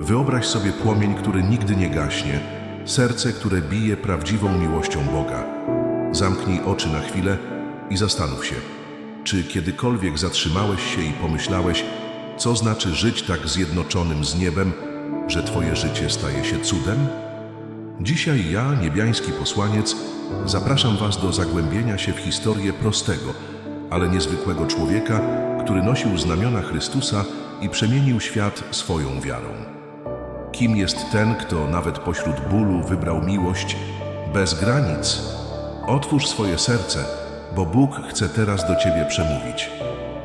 Wyobraź sobie płomień, który nigdy nie gaśnie, serce, które bije prawdziwą miłością Boga. Zamknij oczy na chwilę i zastanów się, czy kiedykolwiek zatrzymałeś się i pomyślałeś, co znaczy żyć tak zjednoczonym z niebem, że Twoje życie staje się cudem? Dzisiaj ja, niebiański posłaniec, zapraszam Was do zagłębienia się w historię prostego, ale niezwykłego człowieka, który nosił znamiona Chrystusa i przemienił świat swoją wiarą. Kim jest ten, kto nawet pośród bólu wybrał miłość bez granic? Otwórz swoje serce, bo Bóg chce teraz do Ciebie przemówić.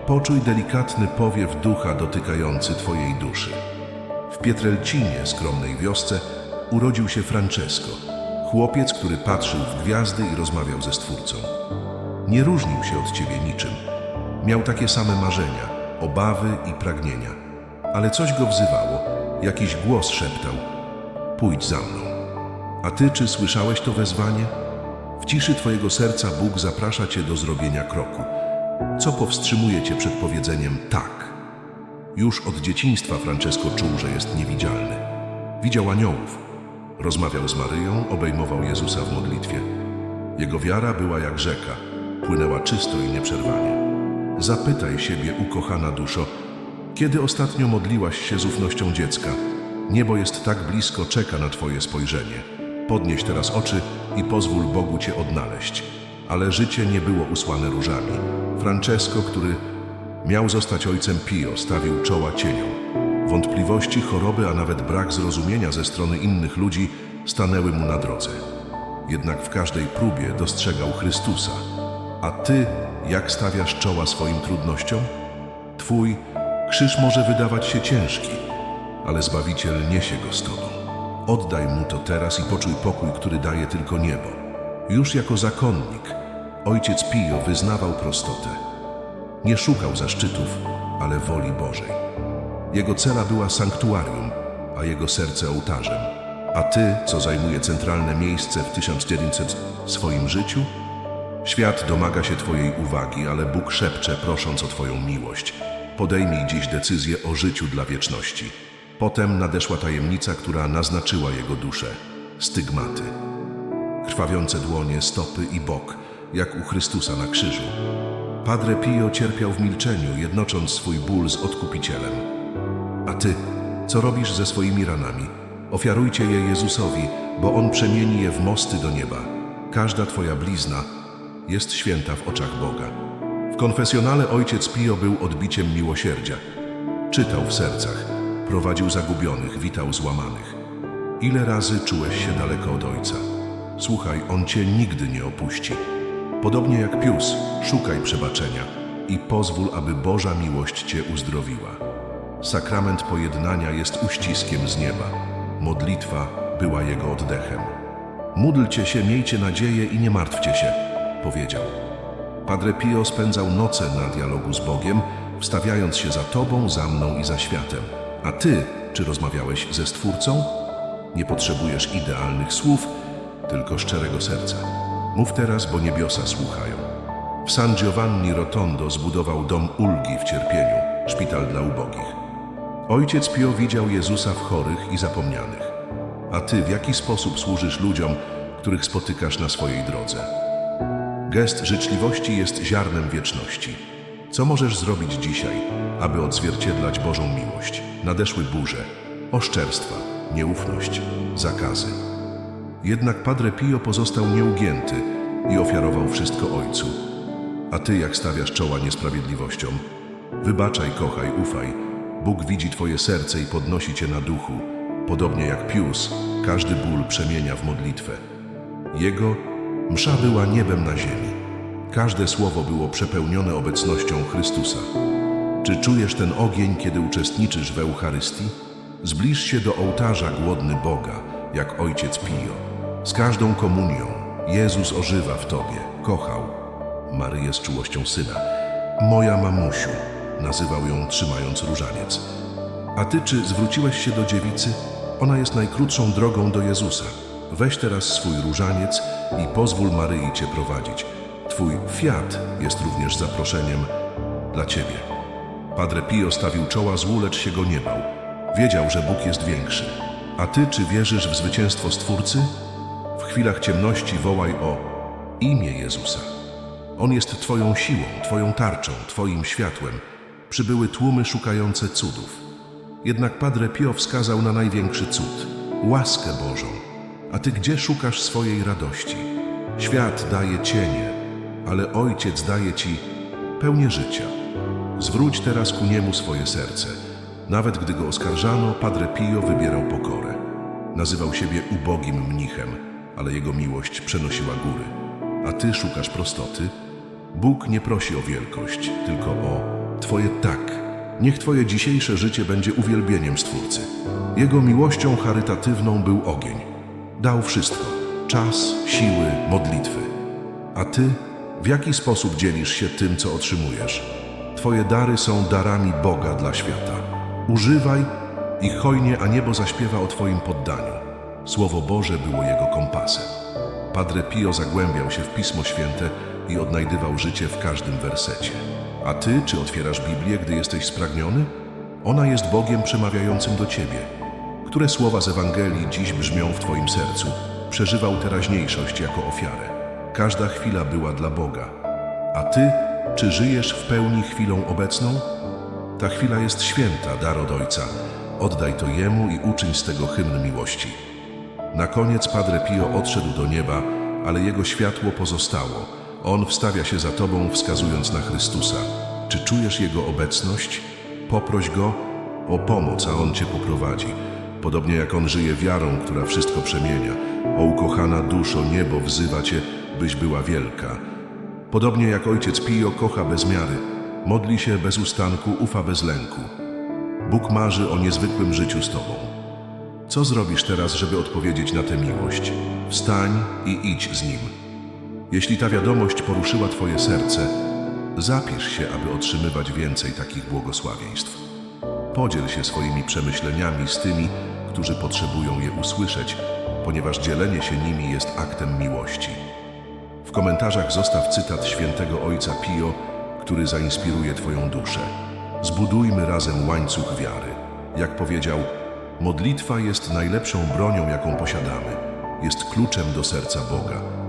Poczuj delikatny powiew ducha dotykający Twojej duszy. W Pietrelcinie, skromnej wiosce, urodził się Francesco, chłopiec, który patrzył w gwiazdy i rozmawiał ze Stwórcą. Nie różnił się od ciebie niczym. Miał takie same marzenia, obawy i pragnienia. Ale coś go wzywało, jakiś głos szeptał: Pójdź za mną. A ty czy słyszałeś to wezwanie? W ciszy twojego serca Bóg zaprasza cię do zrobienia kroku. Co powstrzymuje cię przed powiedzeniem tak? Już od dzieciństwa Francesco czuł, że jest niewidzialny. Widział aniołów, rozmawiał z Maryją, obejmował Jezusa w modlitwie. Jego wiara była jak rzeka, płynęła czysto i nieprzerwanie. Zapytaj siebie, ukochana duszo, kiedy ostatnio modliłaś się z ufnością dziecka? Niebo jest tak blisko, czeka na Twoje spojrzenie. Podnieś teraz oczy i pozwól Bogu Cię odnaleźć. Ale życie nie było usłane różami. Francesco, który miał zostać ojcem Pio, stawił czoła cieniom. Wątpliwości, choroby, a nawet brak zrozumienia ze strony innych ludzi stanęły mu na drodze. Jednak w każdej próbie dostrzegał Chrystusa. A ty, jak stawiasz czoła swoim trudnościom? Twój krzyż może wydawać się ciężki, ale Zbawiciel niesie go z tobą. Oddaj mu to teraz i poczuj pokój, który daje tylko niebo. Już jako zakonnik, ojciec Pio wyznawał prostotę. Nie szukał zaszczytów, ale woli Bożej. Jego cela była sanktuarium, a jego serce ołtarzem. A ty, co zajmuje centralne miejsce w 1900 swoim życiu? Świat domaga się Twojej uwagi, ale Bóg szepcze, prosząc o Twoją miłość. Podejmij dziś decyzję o życiu dla wieczności. Potem nadeszła tajemnica, która naznaczyła jego duszę stygmaty. Krwawiące dłonie, stopy i bok, jak u Chrystusa na krzyżu. Padre Pio cierpiał w milczeniu, jednocząc swój ból z odkupicielem. A ty, co robisz ze swoimi ranami? Ofiarujcie je Jezusowi, bo On przemieni je w mosty do nieba. Każda twoja blizna jest święta w oczach Boga. W konfesjonale ojciec Pio był odbiciem miłosierdzia. Czytał w sercach, prowadził zagubionych, witał złamanych. Ile razy czułeś się daleko od Ojca? Słuchaj, On cię nigdy nie opuści. Podobnie jak Pius, szukaj przebaczenia i pozwól, aby Boża miłość cię uzdrowiła. Sakrament pojednania jest uściskiem z nieba. Modlitwa była jego oddechem. Módlcie się, miejcie nadzieję i nie martwcie się, powiedział. Padre Pio spędzał noce na dialogu z Bogiem, wstawiając się za Tobą, za mną i za światem. A Ty, czy rozmawiałeś ze Stwórcą? Nie potrzebujesz idealnych słów, tylko szczerego serca. Mów teraz, bo niebiosa słuchają. W San Giovanni Rotondo zbudował dom ulgi w cierpieniu, szpital dla ubogich. Ojciec Pio widział Jezusa w chorych i zapomnianych. A Ty w jaki sposób służysz ludziom, których spotykasz na swojej drodze? Gest życzliwości jest ziarnem wieczności. Co możesz zrobić dzisiaj, aby odzwierciedlać Bożą miłość? Nadeszły burze, oszczerstwa, nieufność, zakazy. Jednak Padre Pio pozostał nieugięty i ofiarował wszystko Ojcu. A Ty jak stawiasz czoła niesprawiedliwościom? Wybaczaj, kochaj, ufaj. Bóg widzi Twoje serce i podnosi Cię na duchu. Podobnie jak Pius, każdy ból przemienia w modlitwę. Jego msza była niebem na ziemi. Każde słowo było przepełnione obecnością Chrystusa. Czy czujesz ten ogień, kiedy uczestniczysz w Eucharystii? Zbliż się do ołtarza głodny Boga, jak ojciec Pio. Z każdą komunią Jezus ożywa w Tobie, kochał Maryję z czułością syna. Moja mamusiu, nazywał ją trzymając różaniec. A Ty czy zwróciłeś się do dziewicy? Ona jest najkrótszą drogą do Jezusa. Weź teraz swój różaniec i pozwól Maryi Cię prowadzić. Twój fiat jest również zaproszeniem dla Ciebie. Padre Pio stawił czoła złu, lecz się go nie bał. Wiedział, że Bóg jest większy. A ty, czy wierzysz w zwycięstwo Stwórcy? W chwilach ciemności wołaj o imię Jezusa. On jest Twoją siłą, Twoją tarczą, Twoim światłem. Przybyły tłumy szukające cudów. Jednak Padre Pio wskazał na największy cud łaskę Bożą. A Ty gdzie szukasz swojej radości? Świat daje cienie, ale Ojciec daje Ci pełnię życia. Zwróć teraz ku Niemu swoje serce. Nawet gdy go oskarżano, Padre Pio wybierał pokorę. Nazywał siebie ubogim mnichem, ale jego miłość przenosiła góry. A ty szukasz prostoty? Bóg nie prosi o wielkość, tylko o Twoje tak. Niech Twoje dzisiejsze życie będzie uwielbieniem Stwórcy. Jego miłością charytatywną był ogień. Dał wszystko: czas, siły, modlitwy. A Ty w jaki sposób dzielisz się tym, co otrzymujesz? Twoje dary są darami Boga dla świata. Używaj ich hojnie, a niebo zaśpiewa o Twoim poddaniu. Słowo Boże było jego kompasem. Padre Pio zagłębiał się w Pismo Święte i odnajdywał życie w każdym wersecie. A ty, czy otwierasz Biblię, gdy jesteś spragniony? Ona jest Bogiem przemawiającym do ciebie. Które słowa z Ewangelii dziś brzmią w twoim sercu? Przeżywał teraźniejszość jako ofiarę. Każda chwila była dla Boga. A ty, czy żyjesz w pełni chwilą obecną? Ta chwila jest święta, dar od Ojca. Oddaj to Jemu i uczyń z tego hymn miłości. Na koniec Padre Pio odszedł do nieba, ale jego światło pozostało. On wstawia się za tobą, wskazując na Chrystusa. Czy czujesz Jego obecność? Poproś Go o pomoc, a On cię poprowadzi. Podobnie jak On żyje wiarą, która wszystko przemienia. O ukochana duszo, niebo wzywa cię, byś była wielka. Podobnie jak Ojciec Pio kocha bez miary, modli się bez ustanku, ufa bez lęku. Bóg marzy o niezwykłym życiu z tobą. Co zrobisz teraz, żeby odpowiedzieć na tę miłość? Wstań i idź z nim. Jeśli ta wiadomość poruszyła Twoje serce, zapisz się, aby otrzymywać więcej takich błogosławieństw. Podziel się swoimi przemyśleniami z tymi, którzy potrzebują je usłyszeć, ponieważ dzielenie się nimi jest aktem miłości. W komentarzach zostaw cytat świętego ojca Pio, który zainspiruje Twoją duszę. Zbudujmy razem łańcuch wiary. Jak powiedział, modlitwa jest najlepszą bronią, jaką posiadamy. Jest kluczem do serca Boga.